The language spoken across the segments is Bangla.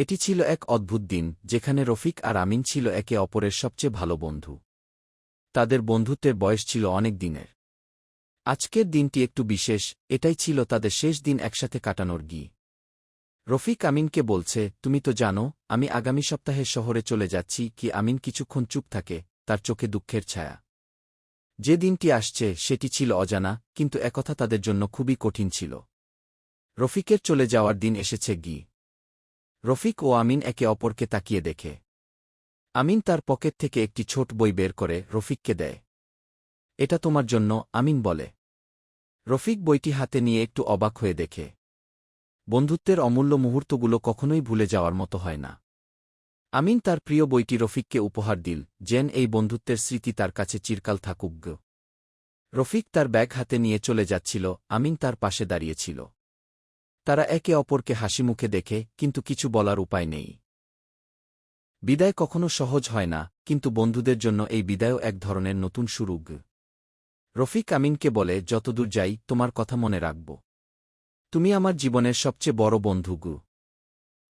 এটি ছিল এক অদ্ভুত দিন, যেখানে রফিক আর আমিন ছিল একে অপরের সবচেয়ে ভালো বন্ধু। তাদের বন্ধুত্বের বয়স ছিল অনেক দিনের। আজকের দিনটি একটু বিশেষ, এটাই ছিল তাদের শেষ দিন একসাথে কাটানোর গি। রফিক আমিনকে বলছে, তুমি তো জানো, আমি আগামী সপ্তাহে শহরে চলে যাচ্ছি, কি আমিন কিছুক্ষণ চুপ থাকে, তার চোখে দুঃখের ছায়া। যে দিনটি আসছে, সেটি ছিল অজানা, কিন্তু একথা তাদের জন্য খুবই কঠিন ছিল। রফিকের চলে যাওয়ার দিন এসেছে গি। রফিক ও আমিন একে অপরকে তাকিয়ে দেখে। আমিন তার পকেট থেকে একটি ছোট বই বের করে রফিককে দেয়। এটা তোমার জন্য, আমিন বলে। রফিক বইটি হাতে নিয়ে একটু অবাক হয়ে দেখে। বন্ধুত্বের অমূল্য মুহূর্তগুলো কখনোই ভুলে যাওয়ার মতো হয় না। আমিন তার প্রিয় বইটি রফিককে উপহার দিল, যেন এই বন্ধুত্বের স্মৃতি তার কাছে চিরকাল থাকুক রফিক তার ব্যাগ হাতে নিয়ে চলে যাচ্ছিল, আমিন তার পাশে দাঁড়িয়েছিল তারা একে অপরকে হাসি মুখে দেখে, কিন্তু কিছু বলার উপায় নেই। বিদায় কখনো সহজ হয় না, কিন্তু বন্ধুদের জন্য এই বিদায়ও এক ধরনের নতুন শুরু গ। রফিক আমিনকে বলে, যতদূর যাই, তোমার কথা মনে রাখব। তুমি আমার জীবনের সবচেয়ে বড় বন্ধু গু।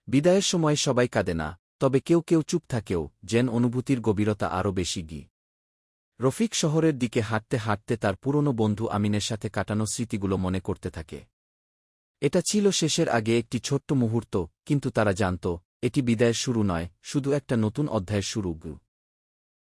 বিদায়ের সময় সবাই কাঁদে না, তবে কেউ কেউ চুপ থাকেও, যেন অনুভূতির গভীরতা আরও বেশি গি। রফিক শহরের দিকে হাঁটতে হাঁটতে তার পুরনো বন্ধু আমিনের সাথে কাটানো স্মৃতিগুলো মনে করতে থাকে। এটা ছিল শেষের আগে একটি ছোট্ট মুহূর্ত, কিন্তু তারা জানত, এটি বিদায়ের শুরু নয়, শুধু একটা নতুন অধ্যায়ের শুরু।